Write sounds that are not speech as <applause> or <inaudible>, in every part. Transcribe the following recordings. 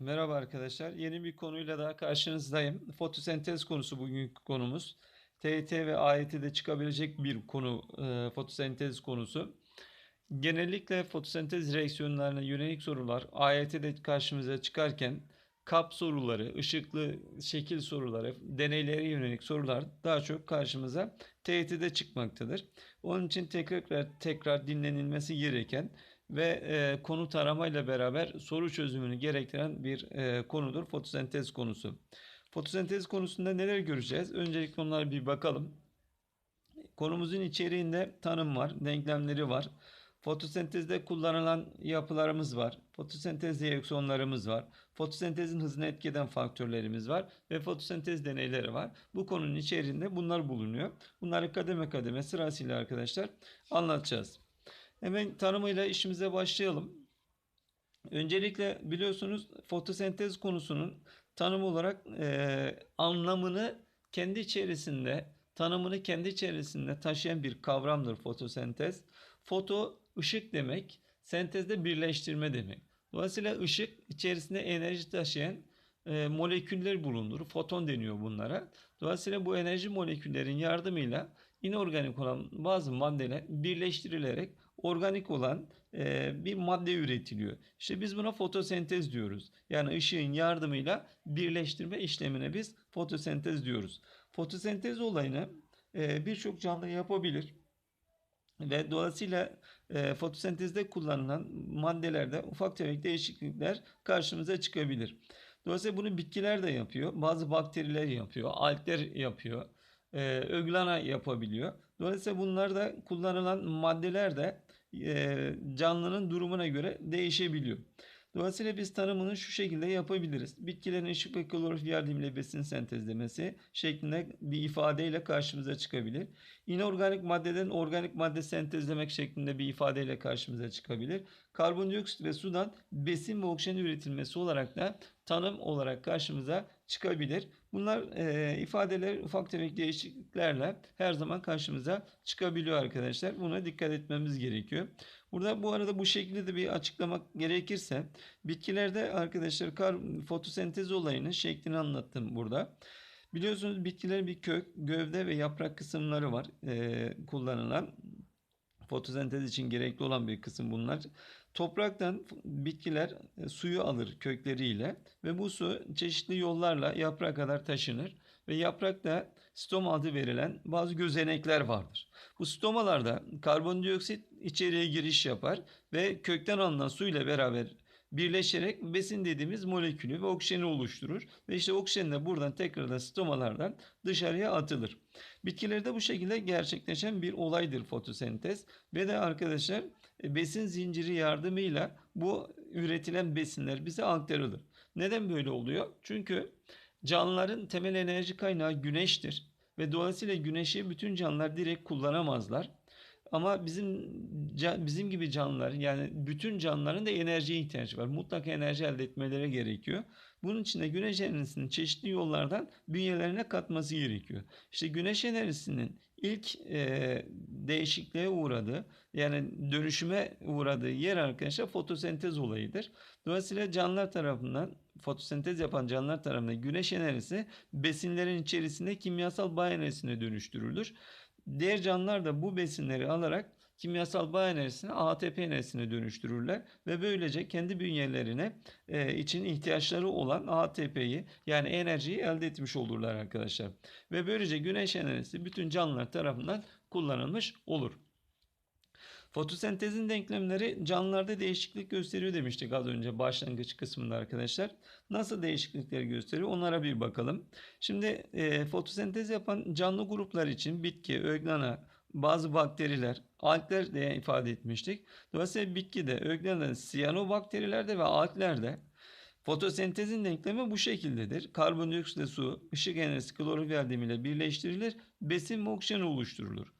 Merhaba arkadaşlar. Yeni bir konuyla daha karşınızdayım. Fotosentez konusu bugünkü konumuz. TYT ve AYT'de çıkabilecek bir konu e, fotosentez konusu. Genellikle fotosentez reaksiyonlarına yönelik sorular AYT'de karşımıza çıkarken kap soruları, ışıklı şekil soruları, deneylere yönelik sorular daha çok karşımıza TYT'de çıkmaktadır. Onun için tekrar tekrar dinlenilmesi gereken ve e, konu taramayla beraber soru çözümünü gerektiren bir e, konudur fotosentez konusu. Fotosentez konusunda neler göreceğiz? Öncelikle onlara bir bakalım. Konumuzun içeriğinde tanım var, denklemleri var. Fotosentezde kullanılan yapılarımız var. Fotosentez reaksiyonlarımız var. Fotosentezin hızını etki eden faktörlerimiz var. Ve fotosentez deneyleri var. Bu konunun içeriğinde bunlar bulunuyor. Bunları kademe kademe sırasıyla arkadaşlar anlatacağız. Hemen tanımıyla işimize başlayalım. Öncelikle biliyorsunuz fotosentez konusunun tanım olarak e, anlamını kendi içerisinde, tanımını kendi içerisinde taşıyan bir kavramdır fotosentez. Foto ışık demek, sentezde birleştirme demek. Dolayısıyla ışık içerisinde enerji taşıyan e, moleküller bulunur. Foton deniyor bunlara. Dolayısıyla bu enerji moleküllerin yardımıyla inorganik olan bazı maddeler birleştirilerek organik olan e, bir madde üretiliyor. İşte biz buna fotosentez diyoruz. Yani ışığın yardımıyla birleştirme işlemine biz fotosentez diyoruz. Fotosentez olayını e, birçok canlı yapabilir. Ve dolayısıyla e, fotosentezde kullanılan maddelerde ufak tefek değişiklikler karşımıza çıkabilir. Dolayısıyla bunu bitkiler de yapıyor. Bazı bakteriler yapıyor. Algler yapıyor. E, öglana yapabiliyor. Dolayısıyla bunlarda kullanılan maddeler de e, canlının durumuna göre değişebiliyor. Dolayısıyla biz tanımını şu şekilde yapabiliriz. Bitkilerin ışık ve klorofil yardımıyla besin sentezlemesi şeklinde bir ifadeyle karşımıza çıkabilir. İnorganik maddeden organik madde sentezlemek şeklinde bir ifadeyle karşımıza çıkabilir. Karbondioksit ve sudan besin ve oksijen üretilmesi olarak da tanım olarak karşımıza çıkabilir. Bunlar e, ifadeler ufak tefek değişikliklerle her zaman karşımıza çıkabiliyor arkadaşlar. Buna dikkat etmemiz gerekiyor. Burada bu arada bu şekilde de bir açıklamak gerekirse bitkilerde arkadaşlar kar, fotosentez olayının şeklini anlattım burada. Biliyorsunuz bitkilerin bir kök, gövde ve yaprak kısımları var e, kullanılan. Fotosentez için gerekli olan bir kısım bunlar. Topraktan bitkiler e, suyu alır kökleriyle ve bu su çeşitli yollarla yaprağa kadar taşınır ve yaprakta stoma adı verilen bazı gözenekler vardır. Bu stomalarda karbondioksit içeriye giriş yapar ve kökten alınan su ile beraber birleşerek besin dediğimiz molekülü ve oksijeni oluşturur. Ve işte oksijen de buradan tekrardan stomalardan dışarıya atılır. Bitkilerde bu şekilde gerçekleşen bir olaydır fotosentez. Ve de arkadaşlar besin zinciri yardımıyla bu üretilen besinler bize aktarılır. Neden böyle oluyor? Çünkü canlıların temel enerji kaynağı güneştir. Ve dolayısıyla güneşi bütün canlılar direkt kullanamazlar. Ama bizim bizim gibi canlılar yani bütün canlıların da enerjiye ihtiyacı var. Mutlaka enerji elde etmeleri gerekiyor. Bunun için de güneş enerjisini çeşitli yollardan bünyelerine katması gerekiyor. İşte güneş enerjisinin ilk e, değişikliğe uğradığı yani dönüşüme uğradığı yer arkadaşlar fotosentez olayıdır. Dolayısıyla canlılar tarafından fotosentez yapan canlılar tarafından güneş enerjisi besinlerin içerisinde kimyasal bağ enerjisine dönüştürülür. Diğer canlılar da bu besinleri alarak kimyasal bağ enerjisini ATP enerjisine dönüştürürler ve böylece kendi bünyelerine e, için ihtiyaçları olan ATP'yi yani enerjiyi elde etmiş olurlar arkadaşlar. Ve böylece güneş enerjisi bütün canlılar tarafından kullanılmış olur. Fotosentezin denklemleri canlılarda değişiklik gösteriyor demiştik az önce başlangıç kısmında arkadaşlar. Nasıl değişiklikleri gösteriyor onlara bir bakalım. Şimdi e, fotosentez yapan canlı gruplar için bitki, öglana, bazı bakteriler, algler diye ifade etmiştik. Dolayısıyla bitkide, öglana, siyanobakterilerde ve alglerde Fotosentezin denklemi bu şekildedir. Karbondioksit ile su, ışık enerjisi klorofil yardımıyla birleştirilir, besin ve oksijen oluşturulur.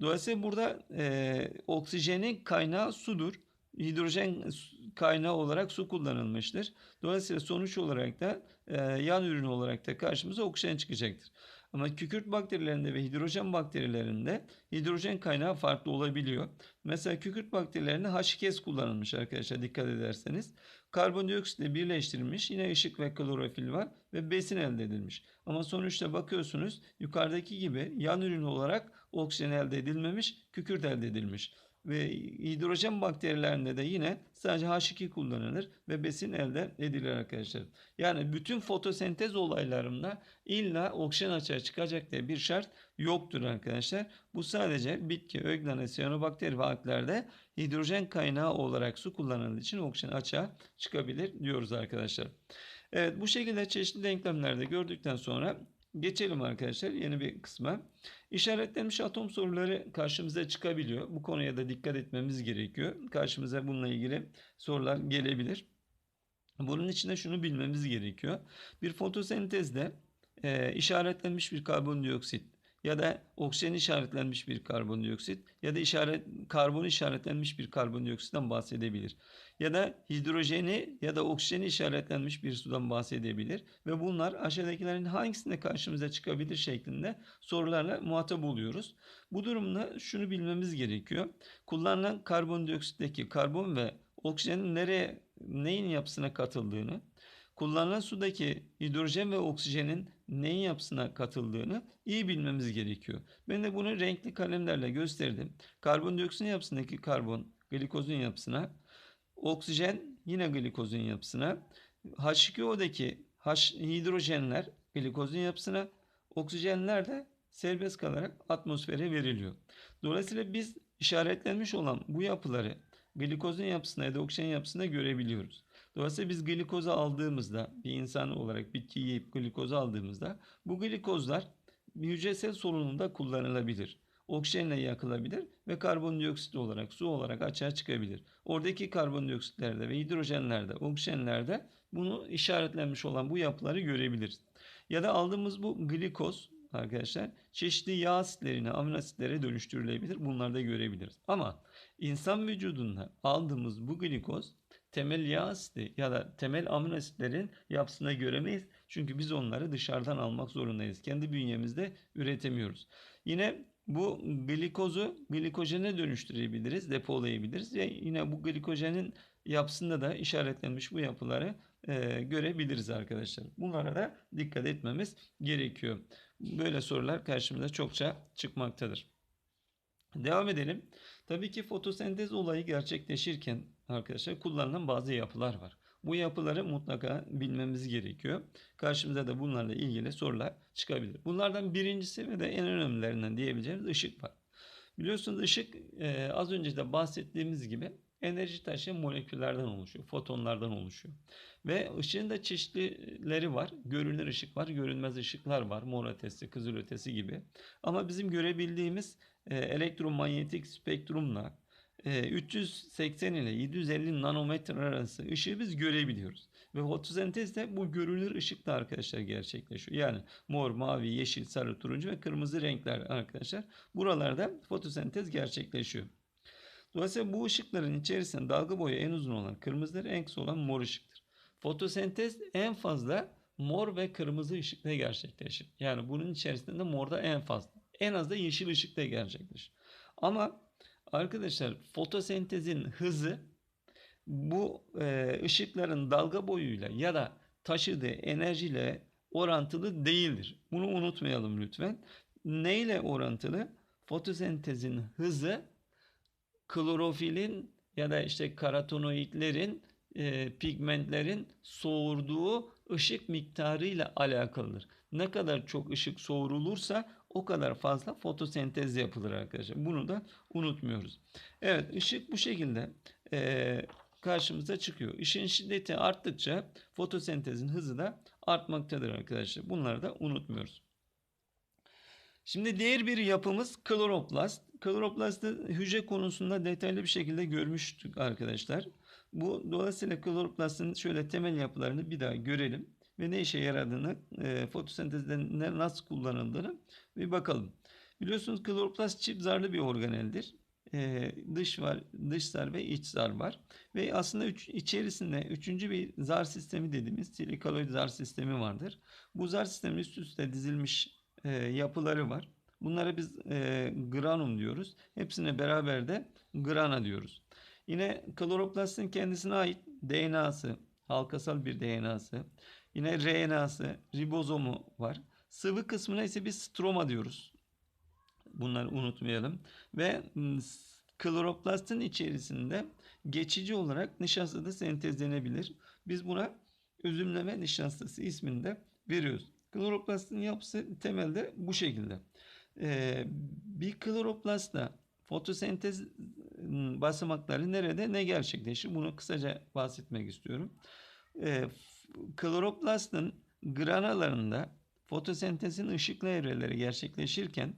Dolayısıyla burada e, oksijenin kaynağı sudur. Hidrojen kaynağı olarak su kullanılmıştır. Dolayısıyla sonuç olarak da e, yan ürün olarak da karşımıza oksijen çıkacaktır. Ama kükürt bakterilerinde ve hidrojen bakterilerinde hidrojen kaynağı farklı olabiliyor. Mesela kükürt bakterilerinde H2S kullanılmış arkadaşlar dikkat ederseniz. karbondioksitle birleştirilmiş yine ışık ve klorofil var ve besin elde edilmiş. Ama sonuçta bakıyorsunuz yukarıdaki gibi yan ürün olarak oksijen elde edilmemiş, kükürt elde edilmiş. Ve hidrojen bakterilerinde de yine sadece H2 kullanılır ve besin elde edilir arkadaşlar. Yani bütün fotosentez olaylarında illa oksijen açığa çıkacak diye bir şart yoktur arkadaşlar. Bu sadece bitki, öglana, siyanobakteri ve alglerde hidrojen kaynağı olarak su kullanıldığı için oksijen açığa çıkabilir diyoruz arkadaşlar. Evet bu şekilde çeşitli denklemlerde gördükten sonra geçelim arkadaşlar yeni bir kısma. İşaretlenmiş atom soruları karşımıza çıkabiliyor. Bu konuya da dikkat etmemiz gerekiyor. Karşımıza bununla ilgili sorular gelebilir. Bunun için de şunu bilmemiz gerekiyor. Bir fotosentezde e, işaretlenmiş bir karbondioksit ya da oksijen işaretlenmiş bir karbondioksit ya da işaret karbon işaretlenmiş bir karbondioksitten bahsedebilir. Ya da hidrojeni ya da oksijeni işaretlenmiş bir sudan bahsedebilir ve bunlar aşağıdakilerin hangisinde karşımıza çıkabilir şeklinde sorularla muhatap oluyoruz. Bu durumda şunu bilmemiz gerekiyor. Kullanılan karbondioksitteki karbon ve oksijenin nereye neyin yapısına katıldığını, kullanılan sudaki hidrojen ve oksijenin neyin yapısına katıldığını iyi bilmemiz gerekiyor. Ben de bunu renkli kalemlerle gösterdim. Karbondioksitin yapısındaki karbon glikozun yapısına, oksijen yine glikozun yapısına, H2O'daki H hidrojenler glikozun yapısına, oksijenler de serbest kalarak atmosfere veriliyor. Dolayısıyla biz işaretlenmiş olan bu yapıları glikozun yapısına ya da oksijen yapısına görebiliyoruz. Dolayısıyla biz glikozu aldığımızda bir insan olarak bitki yiyip glikozu aldığımızda bu glikozlar hücresel solunumda kullanılabilir. Oksijenle yakılabilir ve karbondioksit olarak su olarak açığa çıkabilir. Oradaki karbondioksitlerde ve hidrojenlerde, oksijenlerde bunu işaretlenmiş olan bu yapıları görebiliriz. Ya da aldığımız bu glikoz arkadaşlar çeşitli yağ asitlerine, amino asitlere dönüştürülebilir. Bunları da görebiliriz. Ama insan vücudunda aldığımız bu glikoz temel yağ asidi ya da temel amino asitlerin yapısına göremeyiz. Çünkü biz onları dışarıdan almak zorundayız. Kendi bünyemizde üretemiyoruz. Yine bu glikozu glikojene dönüştürebiliriz, depolayabiliriz. Ve yine bu glikojenin yapısında da işaretlenmiş bu yapıları e, görebiliriz arkadaşlar. Bunlara da dikkat etmemiz gerekiyor. Böyle sorular karşımıza çokça çıkmaktadır. Devam edelim. Tabii ki fotosentez olayı gerçekleşirken arkadaşlar kullanılan bazı yapılar var. Bu yapıları mutlaka bilmemiz gerekiyor. Karşımıza da bunlarla ilgili sorular çıkabilir. Bunlardan birincisi ve de en önemlilerinden diyebileceğimiz ışık var. Biliyorsunuz ışık az önce de bahsettiğimiz gibi enerji taşıyan moleküllerden oluşuyor, fotonlardan oluşuyor. Ve ışığın da çeşitleri var. Görünür ışık var, görünmez ışıklar var. Mor ötesi, kızıl ötesi gibi. Ama bizim görebildiğimiz e, elektromanyetik spektrumla e, 380 ile 750 nanometre arası ışığı biz görebiliyoruz. Ve fotosentezde bu görünür ışıkla arkadaşlar gerçekleşiyor. Yani mor, mavi, yeşil, sarı, turuncu ve kırmızı renkler arkadaşlar. Buralarda fotosentez gerçekleşiyor. Dolayısıyla bu ışıkların içerisinde dalga boyu en uzun olan kırmızıdır, en kısa olan mor ışıktır. Fotosentez en fazla mor ve kırmızı ışıkta gerçekleşir. Yani bunun içerisinde morda en fazla. En az da yeşil ışıkta gerçekleşir. Ama arkadaşlar fotosentezin hızı bu e, ışıkların dalga boyuyla ya da taşıdığı enerjiyle orantılı değildir. Bunu unutmayalım lütfen. Neyle orantılı? Fotosentezin hızı klorofilin ya da işte karotenoidlerin, e, pigmentlerin soğurduğu ışık miktarı ile alakalıdır. Ne kadar çok ışık soğurulursa o kadar fazla fotosentez yapılır arkadaşlar. Bunu da unutmuyoruz. Evet ışık bu şekilde e, karşımıza çıkıyor. Işığın şiddeti arttıkça fotosentezin hızı da artmaktadır arkadaşlar. Bunları da unutmuyoruz. Şimdi diğer bir yapımız kloroplast. Kloroplastı hücre konusunda detaylı bir şekilde görmüştük arkadaşlar. Bu dolayısıyla kloroplastın şöyle temel yapılarını bir daha görelim ve ne işe yaradığını, e, fotosentezde nasıl kullanıldığını bir bakalım. Biliyorsunuz kloroplast çift zarlı bir organeldir. E, dış var, dış zar ve iç zar var. Ve aslında üç, içerisinde üçüncü bir zar sistemi dediğimiz silikaloid zar sistemi vardır. Bu zar sistemi üst üste dizilmiş e, yapıları var. Bunlara biz e, granum diyoruz. Hepsine beraber de grana diyoruz. Yine kloroplastin kendisine ait DNA'sı, halkasal bir DNA'sı, yine RNA'sı, ribozomu var. Sıvı kısmına ise biz stroma diyoruz. Bunları unutmayalım. Ve kloroplastin içerisinde geçici olarak nişasta da sentezlenebilir. Biz buna üzümleme nişastası ismini de veriyoruz. Kloroplastin yapısı temelde bu şekilde. Ee, bir kloroplastta fotosentez m, basamakları nerede ne gerçekleşir? Bunu kısaca bahsetmek istiyorum. Ee, kloroplastin granalarında fotosentezin ışıklı evreleri gerçekleşirken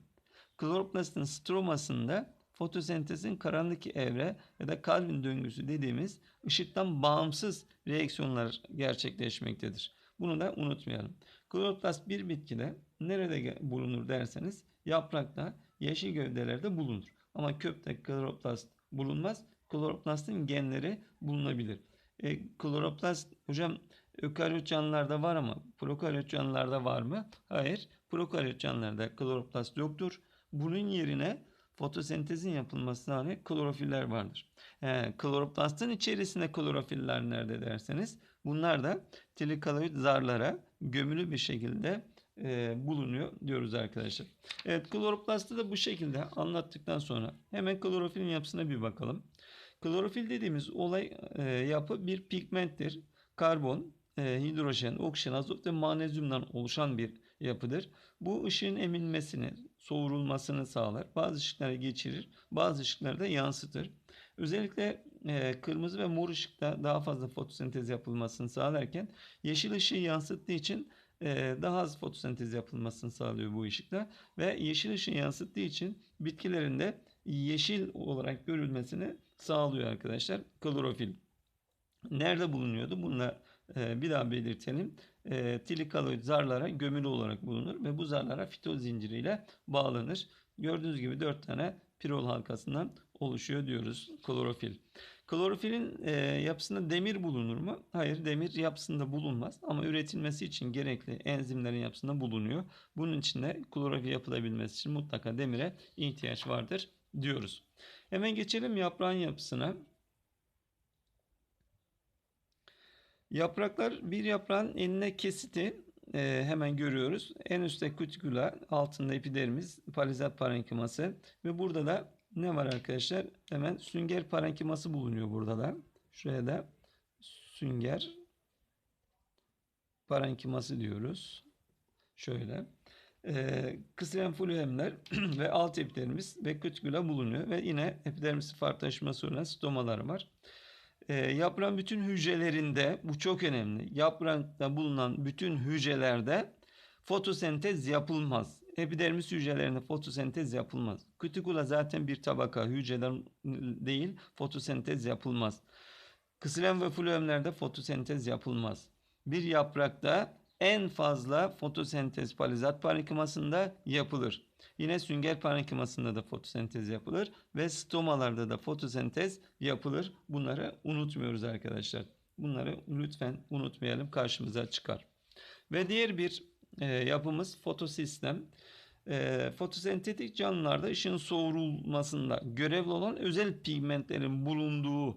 kloroplastin stromasında fotosentezin karanlık evre ya da Calvin döngüsü dediğimiz ışıktan bağımsız reaksiyonlar gerçekleşmektedir. Bunu da unutmayalım. Kloroplast bir bitkide nerede bulunur derseniz yaprakta, yeşil gövdelerde bulunur. Ama kökte kloroplast bulunmaz. Kloroplastin genleri bulunabilir. E, kloroplast hocam ökaryot canlılarda var ama prokaryot canlılarda var mı? Hayır. Prokaryot canlılarda kloroplast yoktur. Bunun yerine fotosentezin yapılması sağlayan klorofiller vardır. He, kloroplastin içerisinde klorofiller nerede derseniz bunlar da trikalоid zarlara gömülü bir şekilde e, bulunuyor diyoruz arkadaşlar. Evet kloroplastı da bu şekilde anlattıktan sonra hemen klorofilin yapısına bir bakalım. Klorofil dediğimiz olay e, yapı bir pigmenttir. Karbon, e, hidrojen, oksijen, azot ve magnezyumdan oluşan bir yapıdır. Bu ışığın emilmesini, soğurulmasını sağlar. Bazı ışıkları geçirir, bazı ışıkları da yansıtır. Özellikle e, kırmızı ve mor ışıkta daha fazla fotosentez yapılmasını sağlarken yeşil ışığı yansıttığı için e, daha az fotosentez yapılmasını sağlıyor bu ışıkta ve yeşil ışığı yansıttığı için bitkilerin de yeşil olarak görülmesini sağlıyor arkadaşlar klorofil. Nerede bulunuyordu? Bununla e, bir daha belirtelim. E, trikalоid zarlara gömülü olarak bulunur ve bu zarlara fitoz zinciriyle bağlanır. Gördüğünüz gibi 4 tane pirol halkasından oluşuyor diyoruz klorofil. Klorofilin e, yapısında demir bulunur mu? Hayır, demir yapısında bulunmaz ama üretilmesi için gerekli enzimlerin yapısında bulunuyor. Bunun için de klorofil yapılabilmesi için mutlaka demire ihtiyaç vardır diyoruz. Hemen geçelim yaprağın yapısına. Yapraklar bir yaprağın enine kesiti e, hemen görüyoruz. En üstte kutikula, altında epidermis, palizat parenkiması ve burada da ne var arkadaşlar? Hemen sünger parenkiması bulunuyor burada da. Şuraya da sünger parenkiması diyoruz. Şöyle. Ee, kısren fluemler <clears throat> ve alt epidermis ve kutikula bulunuyor ve yine epidermisi farklılaşması olan stomalar var. Ee, yaprağın bütün hücrelerinde bu çok önemli. Yaprakta bulunan bütün hücrelerde fotosentez yapılmaz. Epidermis hücrelerinde fotosentez yapılmaz. Kutikula zaten bir tabaka hücreden değil fotosentez yapılmaz. Kısren ve fluemlerde fotosentez yapılmaz. Bir yaprakta en fazla fotosentez palizat parenkimasında yapılır. Yine sünger parenkimasında da fotosentez yapılır ve stomalarda da fotosentez yapılır. Bunları unutmuyoruz arkadaşlar. Bunları lütfen unutmayalım karşımıza çıkar. Ve diğer bir e, yapımız fotosistem. E, fotosentetik canlılarda ışığın soğurulmasında görevli olan özel pigmentlerin bulunduğu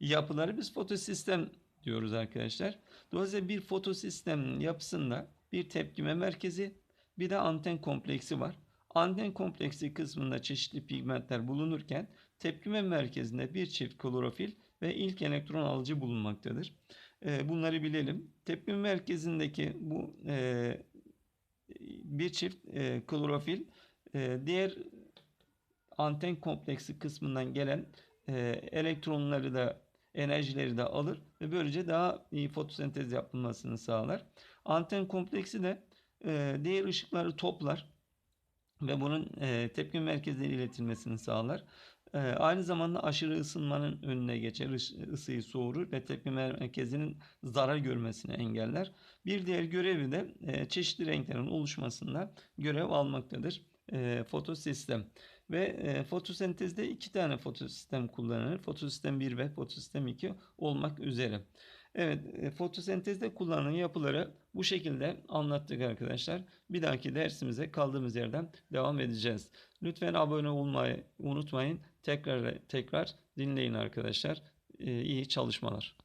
yapıları biz fotosistem diyoruz arkadaşlar. Dolayısıyla bir fotosistem yapısında bir tepkime merkezi bir de anten kompleksi var. Anten kompleksi kısmında çeşitli pigmentler bulunurken tepkime merkezinde bir çift klorofil ve ilk elektron alıcı bulunmaktadır. E, bunları bilelim. Tepkime merkezindeki bu e, bir çift e, klorofil e, diğer anten kompleksi kısmından gelen elektronları da enerjileri de alır ve böylece daha iyi fotosentez yapılmasını sağlar. Anten kompleksi de e, diğer ışıkları toplar ve bunun e, tepki merkezine iletilmesini sağlar. E, aynı zamanda aşırı ısınmanın önüne geçer, ıs- ısıyı soğurur ve tepki merkezinin zarar görmesini engeller. Bir diğer görevi de e, çeşitli renklerin oluşmasında görev almaktadır e, fotosistem. Ve e, fotosentezde iki tane fotosistem kullanılır. Fotosistem 1 ve fotosistem 2 olmak üzere. Evet, e, fotosentezde kullanılan yapıları bu şekilde anlattık arkadaşlar. Bir dahaki dersimize kaldığımız yerden devam edeceğiz. Lütfen abone olmayı unutmayın. Tekrar tekrar dinleyin arkadaşlar. Ee, iyi çalışmalar.